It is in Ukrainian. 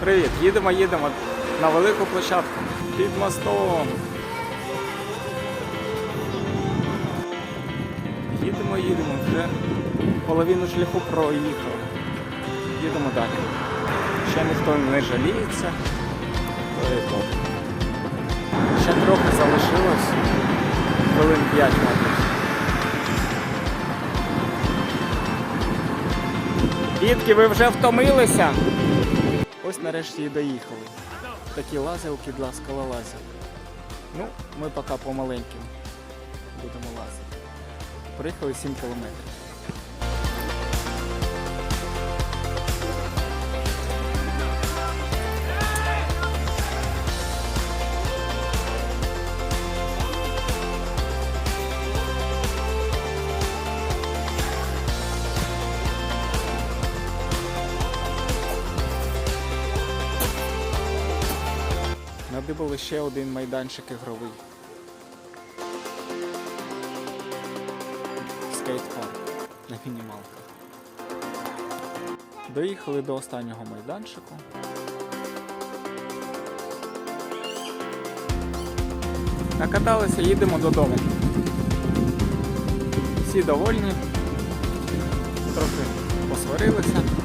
Привіт, їдемо, їдемо на велику площадку під мостом. Їдемо, їдемо, вже половину шляху проїхали. Їдемо далі. Ще ніхто не жаліється. Ще трохи залишилось. Хвилин 5 мабуть. Дітки, ви вже втомилися? Ось нарешті і доїхали. Такі лазилки для скалолазів. Ну, ми поки помаленьким будемо лазити. Приїхали 7 кілометрів. Надибали ще один майданчик ігровий. Скейт-парк на мінімалках. Доїхали до останнього майданчику. Накаталися, їдемо додому. Всі довольні, трохи посварилися.